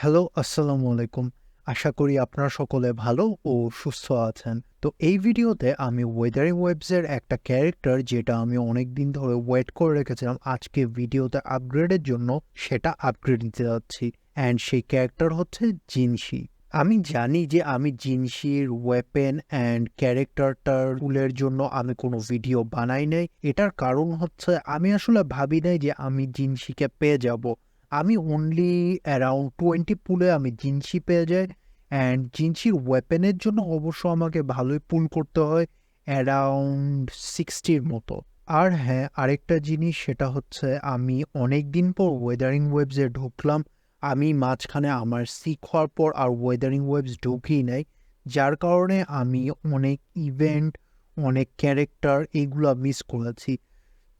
Hello, আসসালামু আলাইকুম। আশা করি আপনারা সকলে ভালো ও সুস্থ আছেন। তো এই ভিডিওতে আমি ওয়েদারিং ওয়েবসের একটা ক্যারেক্টার যেটা আমি অনেক দিন ধরে ওয়েট করে রেখেছিলাম আজকে ভিডিওতে আপগ্রেডের জন্য সেটা আপগ্রেড নিতে যাচ্ছি। অ্যান্ড সেই ক্যারেক্টার হচ্ছে জিনশি। আমি জানি যে আমি জিনশির ওয়েপেন অ্যান্ড ক্যারেক্টারটার টুলের জন্য আমি কোনো ভিডিও বানাই নাই। এটার কারণ হচ্ছে আমি আসলে ভাবি নাই যে আমি জিনশিকে পেয়ে যাব। আমি অনলি অ্যারাউন্ড 20 পুলে আমি জিনশি পেয়ে যাই অ্যান্ড জিনশির ওয়েপেনের জন্য অবশ্য আমাকে ভালোই পুল করতে হয় অ্যারাউন্ড সিক্সটির মতো। আর হ্যাঁ, আরেকটা জিনিস সেটা হচ্ছে আমি অনেকদিন পর ওয়েদারিং ওয়েবসে ঢুকলাম। আমি মাঝখানে আমার সিক হওয়ার পর আর ওয়েদারিং ওয়েবস ঢুকিই নাই। যার কারণে আমি অনেক ইভেন্ট, অনেক ক্যারেক্টার এগুলা মিস করেছি।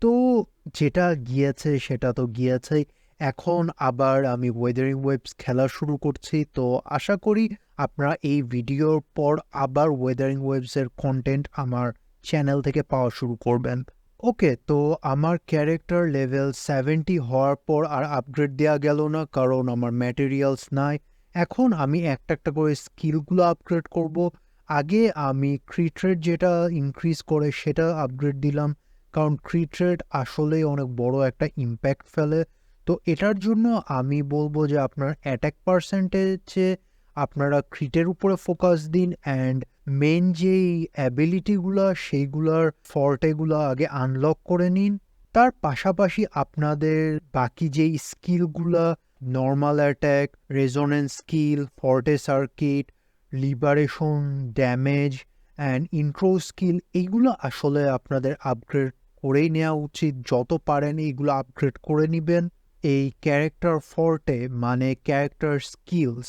তো যেটা গিয়েছে সেটা তো গিয়েছেই। এখন আবার আমি ওয়েদারিং ওয়েবস খেলা শুরু করছি। তো আশা করি আপনারা এই ভিডিওর পর আবার ওয়েদারিং ওয়েবসের কন্টেন্ট আমার চ্যানেল থেকে পাওয়া শুরু করবেন। ওকে, তো আমার ক্যারেক্টার লেভেল 70 হওয়ার পর আর আপগ্রেড দেওয়া গেল না কারণ আমার ম্যাটেরিয়ালস নাই। এখন আমি একটা, একটা করে স্কিলগুলো আপগ্রেড করব। আগে আমি ক্রিট রেট যেটা ইনক্রিজ করে সেটা আপগ্রেড দিলাম। কারণ ক্রিট রেট আসলেই অনেক বড় একটা ইম্প্যাক্ট ফেলে। তো এটার জন্য আমি বলব যে আপনার অ্যাটাক পার্সেন্টেজে আপনারা ক্রিটের উপরে ফোকাস দিন অ্যান্ড মেন যেই অ্যাবিলিটিগুলা সেইগুলার ফর্টেগুলা আগে আনলক করে নিন। তার পাশাপাশি আপনাদের বাকি যেই স্কিলগুলা normal attack, resonance skill, forte circuit, liberation, damage and intro skill এইগুলো আসলে আপনাদের আপগ্রেড করেই নেওয়া উচিত। যত পারেন এইগুলো আপগ্রেড করে নিবেন। এই ক্যারেক্টার ফর্টে মানে ক্যারেক্টার স্কিলস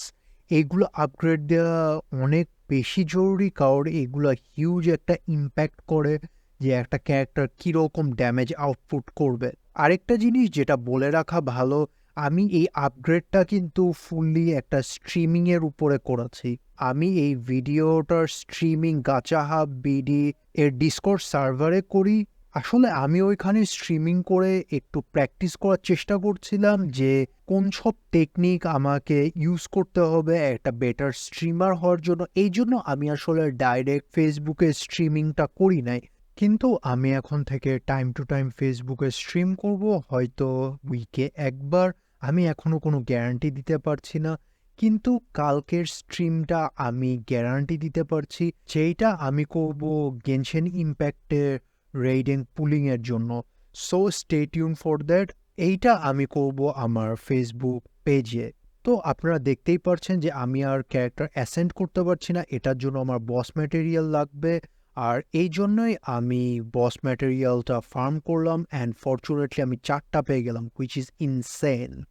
এগুলো আপগ্রেড দেওয়া অনেক বেশি জরুরি কারণ এগুলো হিউজ একটা ইম্প্যাক্ট করে যে একটা ক্যারেক্টার কীরকম ড্যামেজ আউটপুট করবে। আরেকটা জিনিস যেটা বলে রাখা ভালো, আমি এই আপগ্রেডটা কিন্তু ফুললি একটা স্ট্রিমিংয়ের উপরে করেছি। আমি এই ভিডিওটার স্ট্রিমিং গাচা বিডি এর ডিসকর্ড সার্ভারে করি। আসলে আমি ওইখানে স্ট্রিমিং করে একটু প্র্যাকটিস করার চেষ্টা করছিলাম যে কোন সব টেকনিক আমাকে ইউজ করতে হবে একটা বেটার স্ট্রিমার হওয়ার জন্য। এই জন্য আমি আসলে ডাইরেক্ট ফেসবুকে স্ট্রিমিংটা করি নাই। কিন্তু আমি এখন থেকে টাইম টু টাইম ফেসবুকে স্ট্রিম করব, হয়তো উইকে একবার। আমি এখনও কোনো গ্যারান্টি দিতে পারছি না। কিন্তু কালকের স্ট্রিমটা আমি গ্যারান্টি দিতে পারছি যেইটা আমি করব গেনশেন ইমপ্যাক্টের রেইডিং পুলিং এর জন্য। So stay tune for that. এইটা আমি করব আমার ফেসবুক পেজে। তো আপনারা দেখতেই পারছেন যে আমি আর ক্যারেক্টার অ্যাসেন্ড করতে পারছি না। এটার জন্য আমার বস ম্যাটেরিয়াল লাগবে। আর এই জন্যই আমি বস ম্যাটেরিয়ালটা ফার্ম করলাম অ্যান্ড ফরচুনেটলি আমি চারটা পেয়ে গেলাম হুইচ ইজ ইনসেন।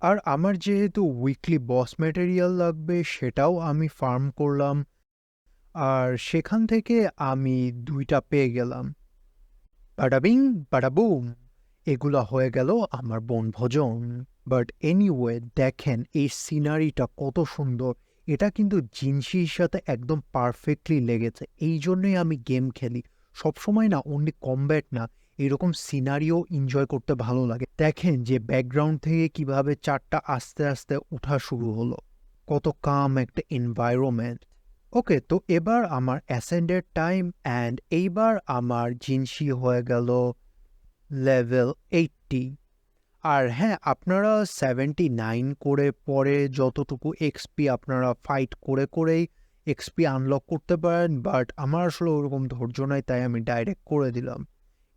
আর আমার যেহেতু উইকলি বস ম্যাটেরিয়াল লাগবে, সেটাও আমি ফার্ম করলাম। আর সেখান থেকে আমি দুইটা পেয়ে গেলাম। বাডাবিং, বাডাবুম! এগুলা হয়ে গেল আমার বনভোজন। বাট এনিওয়ে দেখেন এই সিনারিটা কত সুন্দর। এটা কিন্তু জিনসির সাথে একদম পারফেক্টলি লেগেছে। এই জন্যই আমি গেম খেলি। সবসময় না অনলি কমব্যাট না, এরকম সিনারিও এনজয় করতে ভালো লাগে। দেখেন যে ব্যাকগ্রাউন্ড থেকে কীভাবে চারটা আস্তে, আস্তে উঠা শুরু হলো। কত কাম একটা এনভায়রনমেন্ট। ওকে, তো এবার আমার অ্যাসেন্ডের টাইম অ্যান্ড এইবার আমার জিনসি হয়ে গেল লেভেল 80 আর হ্যাঁ, আপনারা 79 করে পরে যতটুকু এক্সপি আপনারা ফাইট করে, করেই এক্সপি আনলক করতে পারেন। বাট আমার আসলে ওরকম ধৈর্য নাই তাই আমি ডাইরেক্ট করে দিলাম।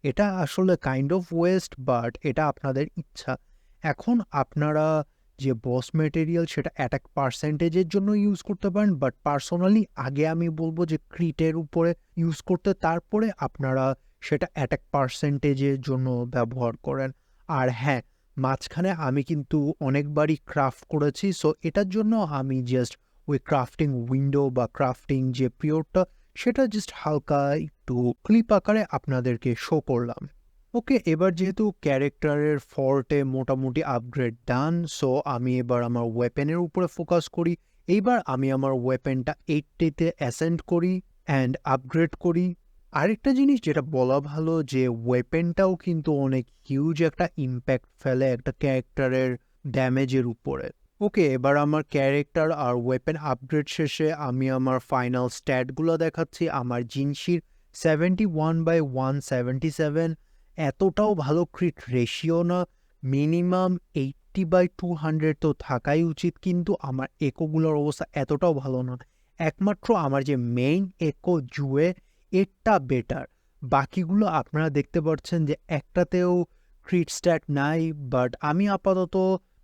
এটা আসলে কাইন্ড অফ ওয়েস্ট বাট এটা আপনাদের ইচ্ছা। এখন আপনারা যে বস ম্যাটেরিয়াল সেটা অ্যাটাক পার্সেন্টেজের জন্য ইউজ করতে পারেন। বাট পার্সোনালি আগে আমি বলব যে ক্রিটের উপরে ইউজ করতে তারপরে আপনারা সেটা অ্যাটাক পার্সেন্টেজের জন্য ব্যবহার করেন। আর হ্যাঁ, মাঝখানে আমি কিন্তু অনেকবারই ক্রাফট করেছি। সো এটার জন্য আমি জাস্ট ওই ক্রাফটিং উইন্ডো বা ক্রাফটিং যে পিরিয়ডটা সেটা জাস্ট হালকা একটু ক্লিপ আকারে আপনাদেরকে শো করলাম। ওকে, এবার যেহেতু ক্যারেক্টারের ফর্টে মোটামুটি আপগ্রেড ডান সো আমি এবার আমার ওয়েপেনের উপরে ফোকাস করি। এইবার আমি আমার ওয়েপেনটা 80 তে অ্যাসেন্ড করি অ্যান্ড আপগ্রেড করি। আরেকটা জিনিস যেটা বলা ভালো যে ওয়েপেনটাও কিন্তু অনেক হিউজ একটা ইম্প্যাক্ট ফেলে একটা ক্যারেক্টারের ড্যামেজের উপরে। ওকে এবার আমার ক্যারেক্টার আর ওয়েপেন আপগ্রেড শেষে আমি আমার ফাইনাল স্ট্যাটগুলো দেখাচ্ছি আমার জিনসির seventy one by one seventy seven এতটাও ভালো ক্রিট রেশিও না minimum eighty by two hundred তো থাকাই উচিত, কিন্তু আমার একোগুলোর অবস্থা এতটাও ভালো না। একমাত্র আমার যে মেইন একো জুয়ে, এরটা বেটার বাকিগুলো আপনারা দেখতে পাচ্ছেন যে একটাতেও ক্রিট স্ট্যাট নাই বাট আমি আপাতত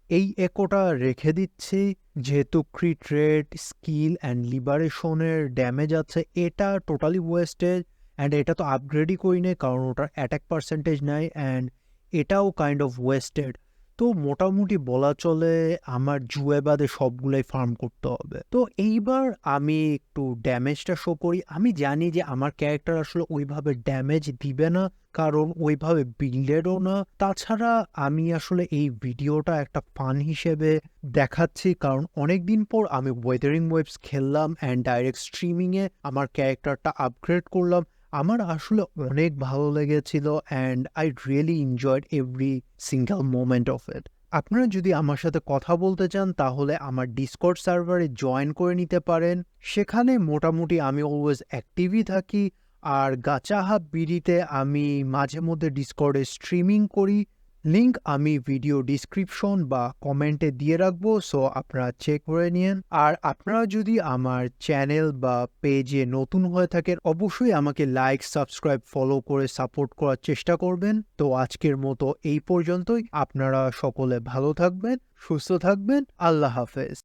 এই একোটা রেখে দিচ্ছি, যেহেতু ক্রিট রেট স্কিল অ্যান্ড লিবারেশনের ড্যামেজ আছে, এটা টোটালি ওয়েস্টেজ অ্যান্ড এটা তো আপগ্রেডই করি নে কারণ ওটার অ্যাটাক পার্সেন্টেজ নাই অ্যান্ড এটাও কাইন্ড অফ ওয়েস্টেড তো মোটামুটি বলা চলে আমার জুয়ে বাদে সবগুলোই ফার্ম করতে হবে। তো এইবার আমি একটু ড্যামেজটা শো করি। আমি জানি যে আমার ক্যারেক্টার আসলে ওইভাবে ড্যামেজ দিবে না, কারণ ওইভাবে বিল্ডেডও না। তাছাড়া আমি আসলে এই ভিডিওটা একটা ফান হিসেবে দেখাচ্ছি, কারণ অনেক দিন পর আমি ওয়েদারিং ওয়েবস খেললাম অ্যান্ড ডাইরেক্ট স্ট্রিমিংয়ে আমার ক্যারেক্টারটা আপগ্রেড করলাম। আমার আসলে অনেক ভালো লেগেছিল and I really enjoyed every single moment of it আপনারা যদি আমার সাথে কথা বলতে চান, তাহলে আমার ডিসকর্ড সার্ভারে জয়েন করে নিতে পারেন। সেখানে মোটামুটি আমি অলওয়েজ অ্যাক্টিভই থাকি। আর গাচাহা বিডিতে আমি মাঝে মধ্যে ডিসকর্ডে স্ট্রিমিং করি। লিংক আমি ভিডিও ডিসক্রিপশন বা কমেন্টে দিয়ে রাখব সো আপনারা চেক করে নিন। আর আপনারা যদি আমার চ্যানেল বা পেজে নতুন হয়ে থাকেন, অবশ্যই আমাকে লাইক সাবস্ক্রাইব ফলো করে সাপোর্ট করার চেষ্টা করবেন। তো আজকের মতো এই পর্যন্তই। আপনারা সকলে ভালো থাকবেন, সুস্থ থাকবেন। আল্লাহ হাফেজ।